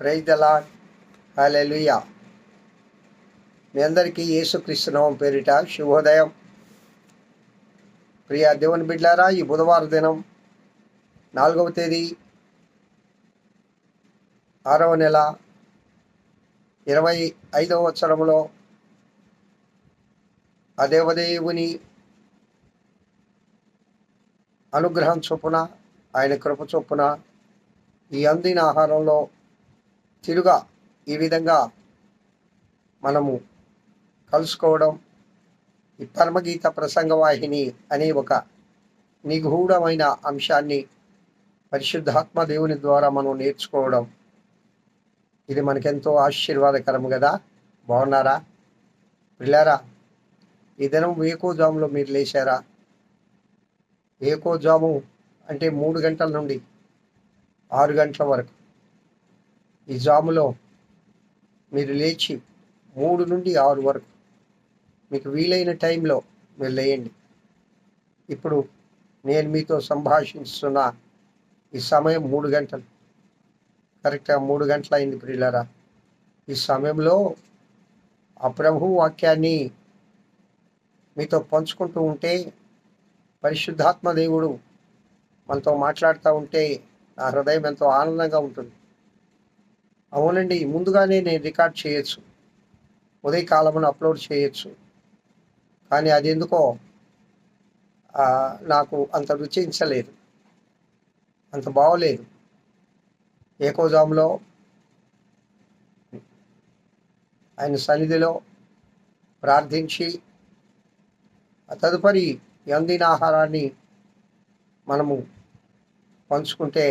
Praise దలా hallelujah మీ అందరికీ యేసుక్రీస్తునామం పేరిట శుభోదయం. ప్రియ దేవుని బిడ్లారా ఈ బుధవారం దినం నాలుగవ తేదీ ఆరవ నెల ఇరవై ఐదవ సంవత్సరంలో ఆ దేవదేవుని అనుగ్రహం చొప్పున ఆయన కృప చొప్పున ఈ అందిన ఆహారంలో తిరుగా ఈ విధంగా మనము కలుసుకోవడం ఈ పరమగీత ప్రసంగ వాహిని అనే ఒక నిగూఢమైన అంశాన్ని పరిశుద్ధాత్మ దేవుని ద్వారా మనం నేర్చుకోవడం. ఇది మనకెంతో ఆశీర్వాదకరం కదా. బాగున్నారా? పిల్లారా ఈ దినం వేకోజాములో మీరు లేచారా? ఏకోజాము అంటే మూడు గంటల నుండి ఆరు గంటల వరకు. ఈ జాములో మీరు లేచి మూడు నుండి ఆరు వరకు మీకు వీలైన టైంలో మీరు లేయండి. ఇప్పుడు నేను మీతో సంభాషిస్తున్న ఈ సమయం మూడు గంటలు. కరెక్ట్గా మూడు గంటలు అయింది ప్రియులరా. ఈ సమయంలో ఆ ప్రభు వాక్యాన్ని మీతో పంచుకుంటూ ఉంటే పరిశుద్ధాత్మ దేవుడు మనతో మాట్లాడుతూ ఉంటే నా హృదయం ఎంతో ఆనందంగా ఉంటుంది. అవునండి ముందుగానే నేను రికార్డ్ చేయొచ్చు. ఉదయకాలమును అప్లోడ్ చేయొచ్చు. కానీ అది ఎందుకో నాకు అంత రుచించలేదు. అంత బాగోలేదు ఏకోజాములో ఆయన సన్నిధిలో ప్రార్థించి తదుపరి ఎందిన ఆహారాన్ని మనము పంచుకుంటే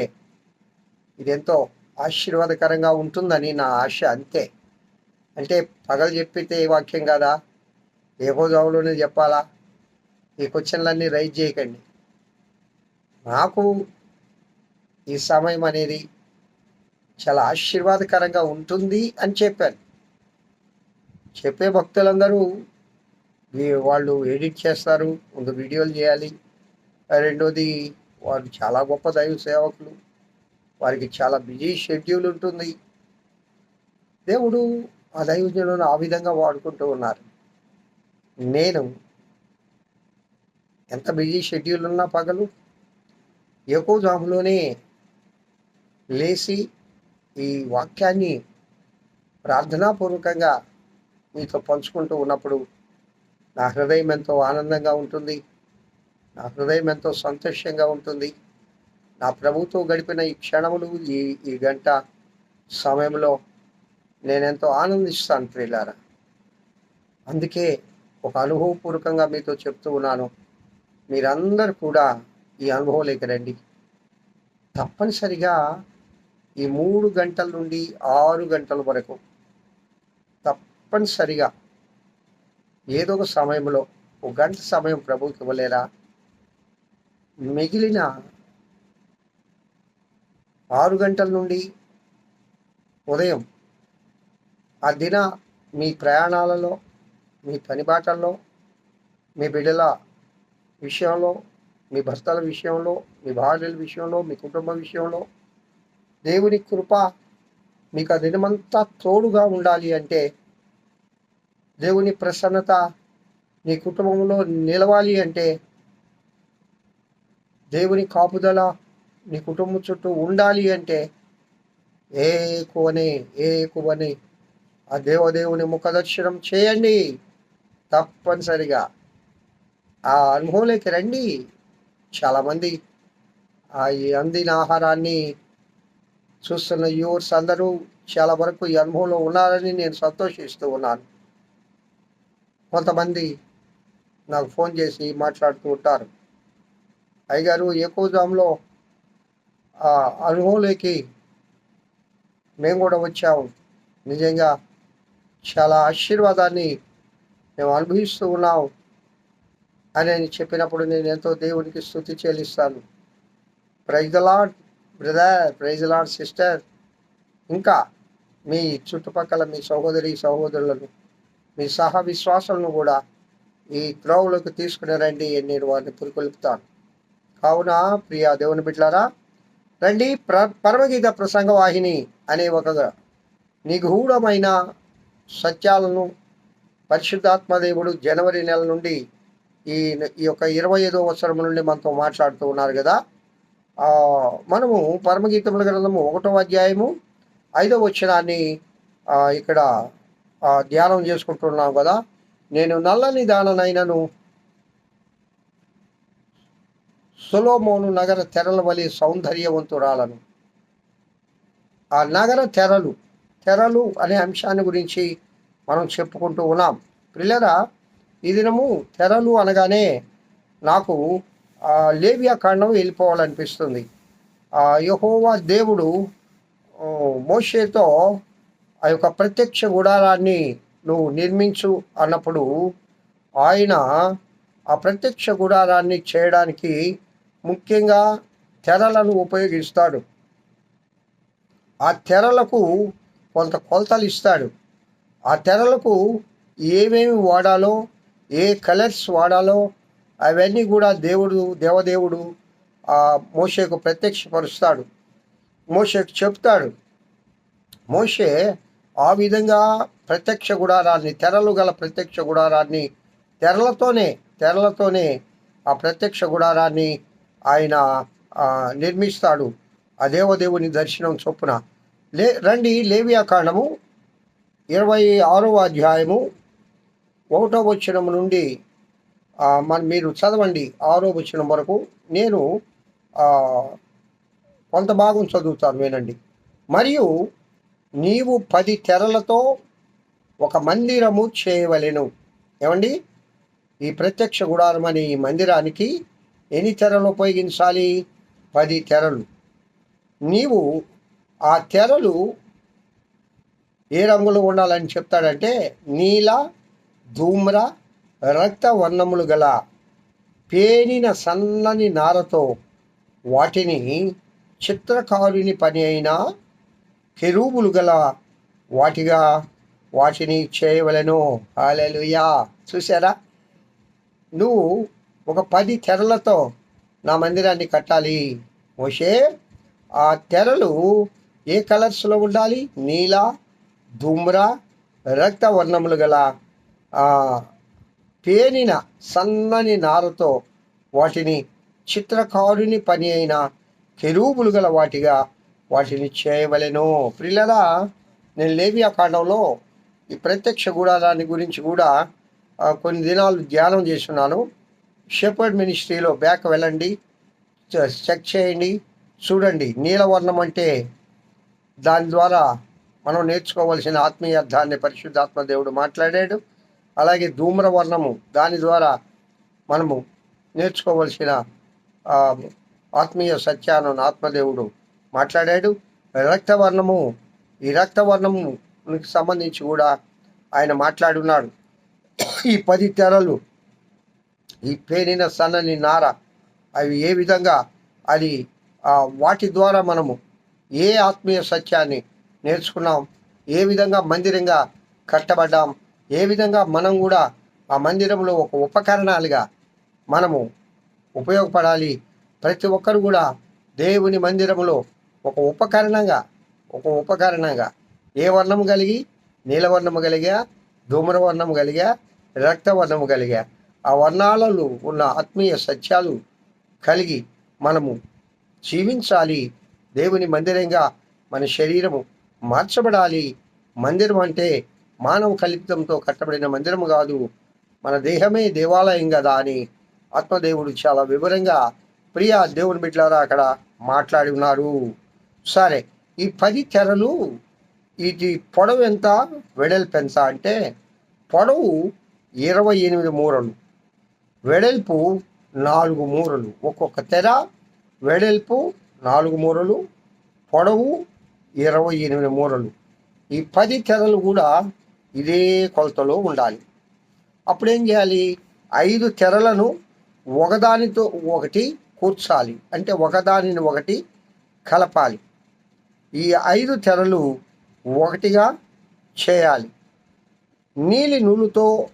ఇది ఎంతో ఆశీర్వాదకరంగా ఉంటుందని నా ఆశ అంతే. అంటే పగలు చెప్పితే ఏ వాక్యం కాదా? ఏకోజాములోనే చెప్పాలా? ఈ క్వశ్చన్లన్నీ రైజ్ చేయకండి. నాకు ఈ సమయం అనేది చాలా ఆశీర్వాదకరంగా ఉంటుంది అని చెప్పాను. చెప్పే భక్తులందరూ వాళ్ళు ఎడిట్ చేస్తారు ముందు వీడియోలు చేయాలి. రెండోది వాళ్ళు చాలా గొప్ప దైవ సేవకులు. వారికి చాలా బిజీ షెడ్యూల్ ఉంటుంది. దేవుడు ఆ దైవజనులను ఆ విధంగా వాడుకుంటూ ఉన్నారు. నేను ఎంత బిజీ షెడ్యూల్ ఉన్నా పగలు ఎక్కువ జాములోనే లేచి ఈ వాక్యాన్ని ప్రార్థనాపూర్వకంగా మీతో పంచుకుంటూ ఉన్నప్పుడు నా హృదయం ఎంతో ఆనందంగా ఉంటుంది. నా హృదయం ఎంతో సంతోషంగా ఉంటుంది. నా ప్రభుతో గడిపిన ఈ క్షణములు ఈ ఈ గంట సమయంలో నేనెంతో ఆనందిస్తాను ప్రియులారా. అందుకే ఒక అనుభవపూర్వకంగా మీతో చెప్తూ ఉన్నాను. మీరందరూ కూడా ఈ అనుభవంలోకి రండి. తప్పనిసరిగా ఈ మూడు గంటల నుండి ఆరు గంటల వరకు తప్పనిసరిగా ఏదో ఒక సమయంలో ఒక గంట సమయం ప్రభుకి ఇవ్వలేరా? మిగిలిన ఆరు గంటల నుండి ఉదయం ఆ దిన మీ ప్రయాణాలలో మీ పని బాటల్లో మీ బిడ్డల విషయంలో మీ భర్తల విషయంలో మీ భార్యల విషయంలో మీ కుటుంబ విషయంలో దేవుని కృప మీకు ఆ దినమంతా తోడుగా ఉండాలి అంటే దేవుని ప్రసన్నత నీ కుటుంబంలో నిలవాలి అంటే దేవుని కాపుదల నీ కుటుంబం చుట్టూ ఉండాలి అంటే ఏ కువని ఏ కువని ఆ దేవదేవుని ముఖదర్శనం చేయండి. తప్పనిసరిగా. ఆ అనుభవంలోకి రండి. చాలామంది ఆ ఈ అందిన ఆహారాన్ని చూస్తున్న యూవర్స్ అందరూ చాలా వరకు ఈ అనుభవంలో ఉన్నారని నేను సంతోషిస్తూ ఉన్నాను. కొంతమంది నాకు ఫోన్ చేసి మాట్లాడుతూ ఉంటారు. అయ్యగారు ఎక్కువ జామ్లో ఆ అనుభవంలోకి మేము కూడా వచ్చాము. నిజంగా చాలా ఆశీర్వాదాన్ని మేము అనుభవిస్తూ ఉన్నాం అని చెప్పినప్పుడు నేను ఎంతో దేవునికి స్థుతి చెల్లిస్తాను. Praise the Lord brother praise the Lord sister ఇంకా మీ చుట్టుపక్కల మీ సహోదరి సహోదరులను మీ సహ విశ్వాసాలను కూడా ఈ త్రోవలోకి తీసుకుని రండి నేను వారిని పురికొల్పుతాను. కావున ప్రియా దేవుని బిడ్లారా రండి ప్ర పరమగీత ప్రసంగ వాహిని అనే ఒక నిగూఢమైన సత్యాలను పరిశుద్ధాత్మదేవుడు జనవరి నెల నుండి ఈ ఈ యొక్క ఇరవై ఐదో సంవత్సరం నుండి మనతో మాట్లాడుతూ ఉన్నారు కదా. మనము పరమగీతముల గ్రంథము ఒకటో అధ్యాయము ఐదో వచ్చినాన్ని ఇక్కడ ధ్యానం చేసుకుంటున్నాం కదా. నేను నల్లని దాననైనను సొలోమోను నగర తెరల వలె సౌందర్యవంతురాలను. ఆ నగర తెరలు తెరలు అనే అంశాన్ని గురించి మనం చెప్పుకుంటూ ఉన్నాం. పిల్లరా ఈ దినము తెరలు అనగానే నాకు లేవియా కాండం వెళ్ళిపోవాలనిపిస్తుంది. ఆ యహోవా దేవుడు మోషేతో ఆ యొక్క ప్రత్యక్ష గుడారాన్ని నువ్వు నిర్మించు అన్నప్పుడు ఆయన ఆ ప్రత్యక్ష గుడారాన్ని చేయడానికి ముఖ్యంగా తెరలను ఉపయోగిస్తాడు. ఆ తెరలకు కొంత కొలతలు ఇస్తాడు. ఆ తెరలకు ఏమేమి వాడాలో ఏ కలర్స్ వాడాలో అవన్నీ కూడా దేవుడు దేవదేవుడు ఆ మోషేకు ప్రత్యక్షపరుస్తాడు. మోషేకు చెప్తాడు మోషే ఆ విధంగా ప్రత్యక్ష గుడారాన్ని తెరలు గల ప్రత్యక్ష గుడారాన్ని తెరలతోనే తెరలతోనే ఆ ప్రత్యక్ష గుడారాన్ని ఆయన నిర్మిస్తాడు. ఆ దేవదేవుని దర్శనం చొప్పున. లే రండి లేవియా కాండము ఇరవై ఆరవ అధ్యాయము ఒకటో వచనం నుండి మన మీరు చదవండి ఆరో వచనం వరకు. నేను కొంత భాగం చదువుతాను వినండి. మరియు నీవు పది తెరలతో ఒక మందిరము చేయవలెను. ఏమండి? ఈ ప్రత్యక్ష గుడారం అనే ఈ మందిరానికి ఎన్ని తెరలు ఉపయోగించాలి? పది తెరలు. నీవు ఆ తెరలు ఏ రంగులో ఉండాలని చెప్తాడంటే నీల ధూమ్ర రక్త వర్ణములు గల పేనిన సన్నని నారతో వాటిని చిత్రకారుని పని అయిన కెరూబులు గల వాటిగా వాటిని చేయవలెను. హాలెలుయా చూసారా నువ్వు ఒక పది తెరలతో నా మందిరాన్ని కట్టాలి. మోషే ఆ తెరలు ఏ కలర్స్లో ఉండాలి? నీల ధూమ్ర రక్త వర్ణములు గల పేనిన సన్నని నారతో వాటిని చిత్రకారుని పని అయిన కెరూబులు గల వాటిగా వాటిని చేయవలెను. ప్రిల్లరా నేను లేవియా కాండంలో ఈ ప్రత్యక్ష గుడారాన్ని గురించి కూడా కొన్ని దినాలు ధ్యానం చేస్తున్నాను. షెపర్డ్ మినిస్ట్రీలో బ్యాక్ వెళ్ళండి. చె- చెక్ చేయండి. చూడండి నీలవర్ణం అంటే దాని ద్వారా మనం నేర్చుకోవాల్సిన ఆత్మీయ అర్థాన్ని పరిశుద్ధాత్మ దేవుడు మాట్లాడాడు. అలాగే ధూమ్రవర్ణము దాని ద్వారా మనము నేర్చుకోవలసిన ఆత్మీయ సత్యాలను ఆత్మదేవుడు మాట్లాడాడు. రక్తవర్ణము ఈ రక్తవర్ణమునికి సంబంధించి కూడా ఆయన మాట్లాడున్నాడు. ఈ పది తెరలు ఈ పేనిన సన్నని నార అవి ఏ విధంగా అది వాటి ద్వారా మనము ఏ ఆత్మీయ సత్యాన్ని నేర్చుకున్నాం ఏ విధంగా మందిరంగా కట్టబడ్డాం ఏ విధంగా మనం కూడా ఆ మందిరంలో ఒక ఉపకరణాలుగా మనము ఉపయోగపడాలి. ప్రతి ఒక్కరు కూడా దేవుని మందిరంలో ఒక ఉపకరణంగా ఒక ఉపకరణంగా ఏ వర్ణం కలిగి నీలవర్ణము కలిగా ధూమ్రవర్ణము కలిగా రక్తవర్ణము కలిగా ఆ వర్ణాలలో ఉన్న ఆత్మీయ సత్యాలు కలిగి మనము జీవించాలి. దేవుని మందిరంగా మన శరీరము మార్చబడాలి. మందిరం అంటే మానవ కల్పితంతో కట్టబడిన మందిరం కాదు. మన దేహమే దేవాలయం కదా అని ఆత్మదేవుడు చాలా వివరంగా ప్రియా దేవుని బిడ్డలారా అక్కడ మాట్లాడి ఉన్నారు. సరే ఈ పది తెరలు ఇది పొడవు ఎంత? వెడల్పు ఎంత? అంటే పొడవు ఇరవై ఎనిమిది మూరలు. వెడల్పు నాలుగు మూరలు. ఒక్కొక్క తెర వెడల్పు నాలుగు మూరలు పొడవు ఇరవై ఎనిమిది మూరలు. ఈ పది తెరలు కూడా ఇదే కొలతలో ఉండాలి. అప్పుడు ఏం చేయాలి? ఐదు తెరలను ఒకదానితో ఒకటి కూర్చాలి. అంటే ఒకదానిని ఒకటి కలపాలి. ఈ ఐదు తెరలు ఒకటిగా చేయాలి. నీలి నూలుతో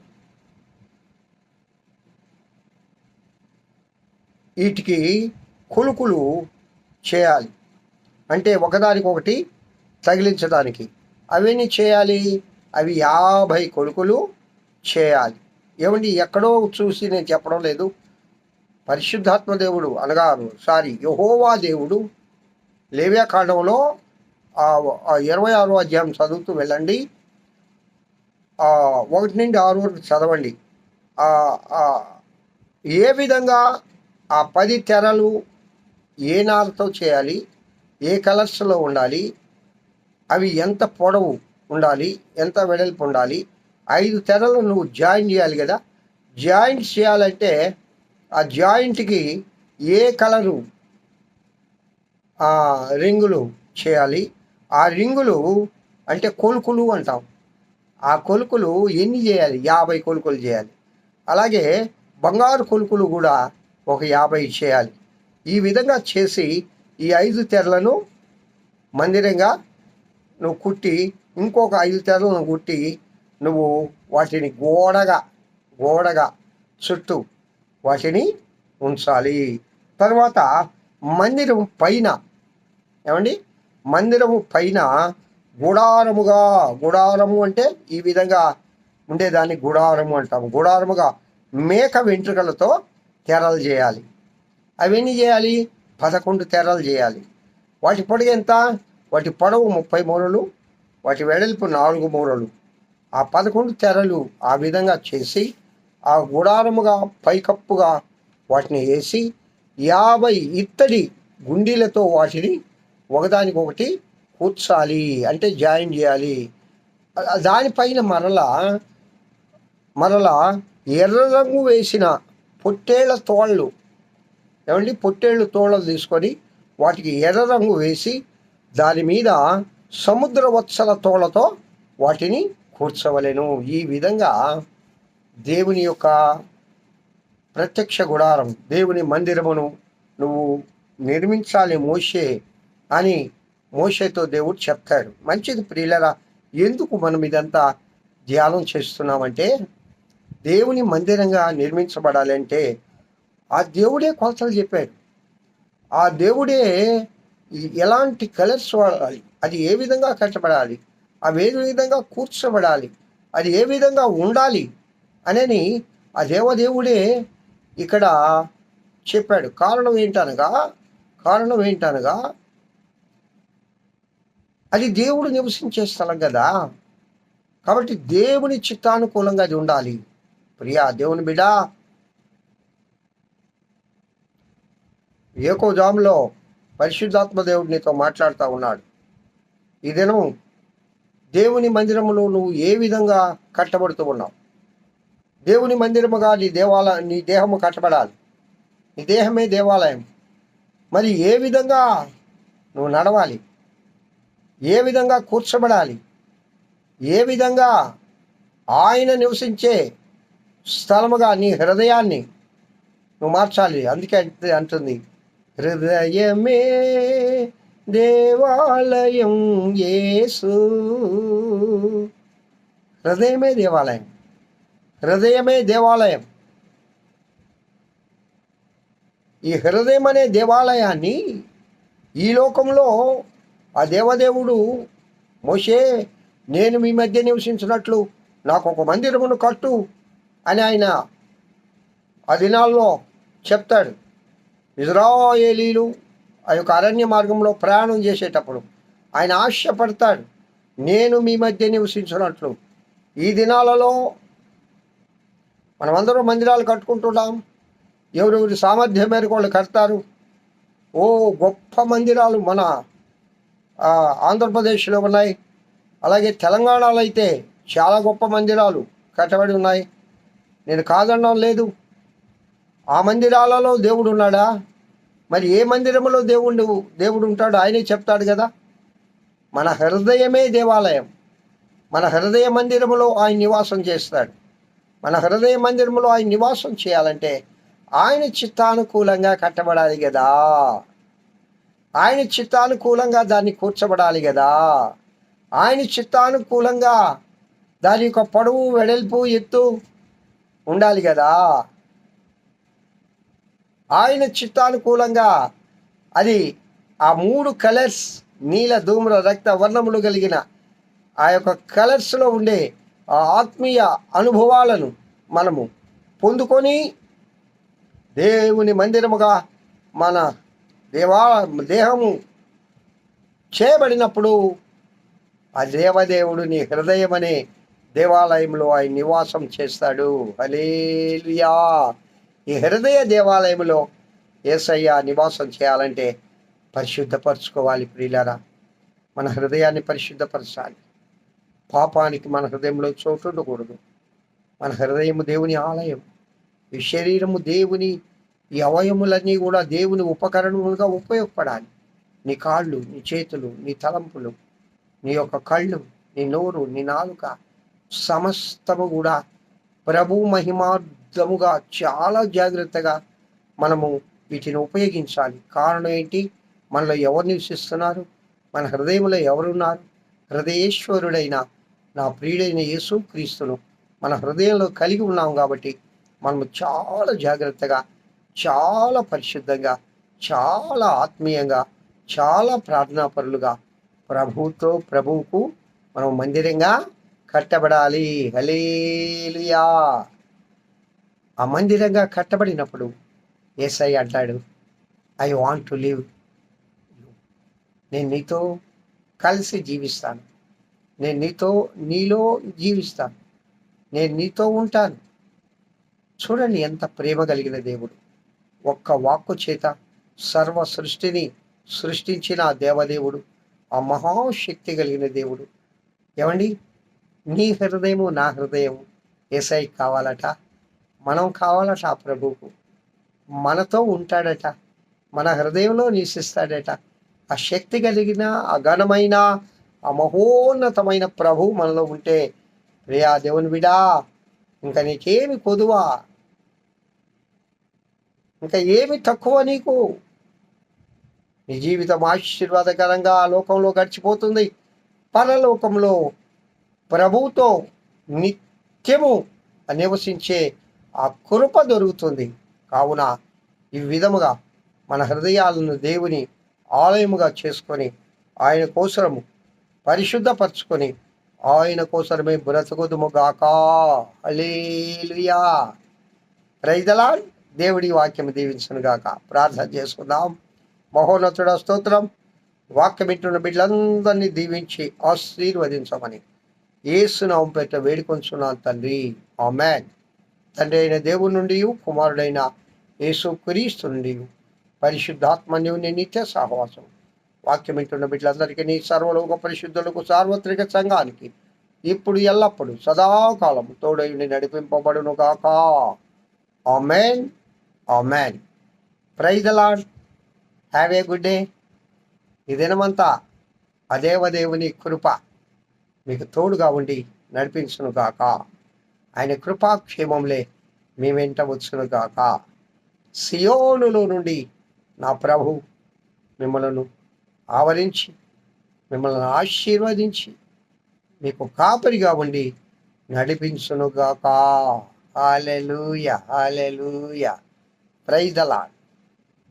వీటికి కొలుకులు చేయాలి. అంటే ఒకదానికొకటి తగిలించడానికి. అవన్నీ చేయాలి? అవి యాభై కొడుకులు చేయాలి. ఏమండి? ఎక్కడో చూసి నేను చెప్పడం లేదు. పరిశుద్ధాత్మ దేవుడు అనగా సారీ యహోవా దేవుడు లేవ్యాకాండంలో ఇరవై ఆరో అధ్యాయం చదువుతూ వెళ్ళండి. ఒకటి నుండి ఆరు వరకు చదవండి. ఏ విధంగా ఆ పది తెరలు ఏ నారతో చేయాలి? ఏ కలర్స్లో ఉండాలి? అవి ఎంత పొడవు ఉండాలి? ఎంత వెడల్పు ఉండాలి? ఐదు తెరలు నువ్వు జాయిన్ చేయాలి కదా? జాయింట్ చేయాలంటే ఆ జాయింట్కి ఏ కలరు ఆ రింగులు చేయాలి? ఆ రింగులు అంటే కొలుకులు అంటాం. ఆ కొలుకులు ఎన్ని చేయాలి? యాభై కొలుకులు చేయాలి. అలాగే బంగారు కొలుకులు కూడా ఒక యాభై చేయాలి. ఈ విధంగా చేసి ఈ ఐదు తెరలను మందిరంగా నువ్వు కుట్టి ఇంకొక ఐదు తెరలను కుట్టి నువ్వు వాటిని గోడగా గోడగా చుట్టూ వాటిని ఉంచాలి. తర్వాత మందిరం పైన ఏమండి? మందిరము పైన గుడారముగా గుడారము అంటే ఈ విధంగా ఉండేదాన్ని గుడారము అంటాము. గుడారముగా మేక వెంట్రుకలతో తెరలు చేయాలి. అవన్నీ చేయాలి? పదకొండు తెరలు చేయాలి. వాటి పొడుగు ఎంత? వాటి పొడవు ముప్పై మూరలు వాటి వెడల్పు నాలుగు మూరలు ఆ పదకొండు తెరలు ఆ విధంగా చేసి ఆ గుడారముగా పైకప్పుగా వాటిని వేసి యాభై ఇత్తడి గుండీలతో వాటిని ఒకదానికొకటి కూర్చాలి అంటే జాయిన్ చేయాలి. దానిపైన మరలా మరలా ఎర్ర రంగు వేసిన పొట్టేళ్ళ తోళ్ళు ఏమండి? పొట్టేళ్ళు తోళ్ళలు తీసుకొని వాటికి ఎర్ర రంగు వేసి దాని మీద సముద్ర వత్సల తోళ్ళతో వాటిని కూర్చవలెను. ఈ విధంగా దేవుని యొక్క ప్రత్యక్ష గుడారం దేవుని మందిరమును నువ్వు నిర్మించాలి మోషే అని మోషేతో దేవుడు చెప్తాడు. మంచిది ప్రియులరా ఎందుకు మనం ఇదంతా ధ్యానం చేస్తున్నామంటే దేవుని మందిరంగా నిర్మించబడాలంటే ఆ దేవుడే కొలతలు చెప్పాడు. ఆ దేవుడే ఎలాంటి కలర్స్ వాడాలి అది ఏ విధంగా కట్టబడాలి అవి ఏ విధంగా కూర్చోబడాలి అది ఏ విధంగా ఉండాలి అనని ఆ దేవదేవుడే ఇక్కడ చెప్పాడు. కారణం ఏంటనగా కారణం ఏంటనగా అది దేవుడు నివసించే స్థలం కదా. కాబట్టి దేవుని చిత్తానుకూలంగా అది ఉండాలి. ప్రియా దేవుని బిడా. ఏకో జాములో పరిశుద్ధాత్మ దేవుడు నీతో మాట్లాడుతూ ఉన్నాడు. ఈ దినం దేవుని మందిరములో నువ్వు ఏ విధంగా కట్టబడుతూ ఉన్నావు? దేవుని మందిరముగా నీ దేవాల నీ దేహము కట్టబడాలి. నీ దేహమే దేవాలయం. మరి ఏ విధంగా నువ్వు నడవాలి? ఏ విధంగా కూర్చోబడాలి? ఏ విధంగా ఆయన నివసించే స్థలముగా నీ హృదయాన్ని నువ్వు మార్చాలి. అందుకే అంటుంది. హృదయమే దేవాలయం యేసు. హృదయమే దేవాలయం. హృదయమే దేవాలయం. ఈ హృదయం అనే దేవాలయాన్ని ఈ లోకంలో ఆ దేవదేవుడు మోషే నేను మీ మధ్య నివసించినట్లు నాకు ఒక మందిరమును కట్టు. అని ఆయన ఆ దినాల్లో చెప్తాడు. ఇజ్రాయేలీలు ఆ యొక్క అరణ్య మార్గంలో ప్రయాణం చేసేటప్పుడు ఆయన ఆశపడతాడు నేను మీ మధ్య నివసించినట్లు. ఈ దినాలలో మనమందరం మందిరాలు కట్టుకుంటున్నాం. ఎవరెవరి సామర్థ్యం మేరకు వాళ్ళు కడతారు. ఓ గొప్ప మందిరాలు మన ఆంధ్రప్రదేశ్లో ఉన్నాయి. అలాగే తెలంగాణలో అయితే చాలా గొప్ప మందిరాలు కట్టబడి ఉన్నాయి. నేను కాదనడం లేదు. ఆ మందిరాలలో దేవుడు ఉన్నాడా? మరి ఏ మందిరంలో దేవుడు దేవుడు ఉంటాడు ఆయనే చెప్తాడు కదా. మన హృదయమే దేవాలయం. మన హృదయ మందిరములో ఆయన నివాసం చేస్తాడు. మన హృదయ మందిరములో ఆయన నివాసం చేయాలంటే ఆయన చిత్తానుకూలంగా కట్టబడాలి కదా. ఆయన చిత్తానుకూలంగా దాన్ని కూర్చబడాలి కదా. ఆయన చిత్తానుకూలంగా దాని యొక్క పొడవు వెడల్పు ఎత్తు ఉండాలి కదా? ఆయన చిత్తానుకూలంగా అది ఆ మూడు కలర్స్ నీల ధూమ్ర రక్త వర్ణములు కలిగిన ఆ యొక్క కలర్స్లో ఉండే ఆ ఆత్మీయ అనుభవాలను మనము పొందుకొని దేవుని మందిరముగా మన దేవా దేహము చేయబడినప్పుడు ఆ దేవదేవుడు నీ హృదయం అనే దేవాలయంలో ఆయన నివాసం చేస్తాడు. హలేలుయా ఈ హృదయ దేవాలయంలో ఏసయ్య నివాసం చేయాలంటే పరిశుద్ధపరచుకోవాలి ప్రియులరా. మన హృదయాన్ని పరిశుద్ధపరచాలి. పాపానికి మన హృదయంలో చోటు ఉండకూడదు. మన హృదయము దేవుని ఆలయం. ఈ శరీరము దేవుని ఈ అవయములన్నీ కూడా దేవుని ఉపకరణములుగా ఉపయోగపడాలి. నీ కాళ్ళు నీ చేతులు నీ తలంపులు నీ యొక్క కళ్ళు నీ నోరు నీ నాలుక సమస్తము కూడా ప్రభు మహిమార్థముగా చాలా జాగ్రత్తగా మనము వీటిని ఉపయోగించాలి. కారణం ఏంటి? మనలో ఎవరు నివసిస్తున్నారు మన హృదయంలో ఎవరున్నారు? హృదయేశ్వరుడైన నా ప్రియుడైన యేసు క్రీస్తును మన హృదయంలో కలిగి ఉన్నాం కాబట్టి మనము చాలా జాగ్రత్తగా చాలా పరిశుద్ధంగా చాలా ఆత్మీయంగా చాలా ప్రార్థనాపరులుగా ప్రభువుతో ప్రభువుకు మనం మందిరంగా కట్టబడాలి. హలేలుయా ఆ మందిరంగా కట్టబడినప్పుడు ఏసై అంటాడు ఐ వాంట్ టు లివ్. నేను నీతో కలిసి జీవిస్తాను. నేను నీతో నీలో జీవిస్తాను. నేను నీతో ఉంటాను. చూడండి ఎంత ప్రేమ కలిగిన దేవుడు. ఒక్క వాక్కు చేత సర్వ సృష్టిని సృష్టించిన ఆ దేవదేవుడు ఆ మహాశక్తి కలిగిన దేవుడు. ఏమండి? నీ హృదయము నా హృదయం ఏసై కావాలట? మనం కావాలట ఆ ప్రభువుకు. మనతో ఉంటాడట. మన హృదయంలో నివసిస్తాడట. ఆ శక్తి కలిగిన ఆ ఘనమైన ఆ మహోన్నతమైన ప్రభు మనలో ఉంటే ప్రియా దేవుని విడా ఇంకా నీకేమి కొదువా? ఇంకా ఏమి తక్కువ నీకు? నీ జీవితం ఆశీర్వాదకరంగా ఆ లోకంలో గడిచిపోతుంది. పరలోకంలో ప్రభువుతో నిత్యము నివసించే ఆ కృప దొరుకుతుంది. కావున ఈ విధముగా మన హృదయాలను దేవుని ఆలయముగా చేసుకొని ఆయన కోసరము పరిశుద్ధపరచుకొని ఆయన కోసరమే బ్రతుకుదుము గాక అలేలుయా రైదలా దేవుడి వాక్యం దీవించను గాక ప్రార్థన చేసుకుందాం. మహోన్నతుడ స్తోత్రం. వాక్యం వింటున్న బిడ్డలందరినీ దీవించి ఆశీర్వదించమని. ఏసునామం పెట్ట వేడుకొంచున్నాను తండ్రి. ఆమెన్. తండ్రి అయిన దేవుడి నుండి కుమారుడైన యేసు క్రీస్తు నుండి పరిశుద్ధాత్మన్యుని నిత్య సహవాసం. వాక్యం వింటున్న బిడ్డలందరికీ నీ సర్వలోక పరిశుద్ధులకు సార్వత్రిక సంఘానికి ఇప్పుడు ఎల్లప్పుడు సదాకాలం తోడయుని నడిపింపబడును గాక amen. Amen. Praise Lord have a good day. ఈ దినమంతా అదేవదేవుని కృప. మీకు తోడుగా ఉండి నడిపించును గాక. ఆయన కృపాక్షేమంలే మీ వెంట వచ్చునుగాక సియోనులో నుండి నా ప్రభు మిమ్మలను ఆవరించి మిమ్మల్ని ఆశీర్వదించి మీకు కాపరిగా ఉండి నడిపించునుగాక హాలెలూయ హాలెలూయ ప్రైదలాడ్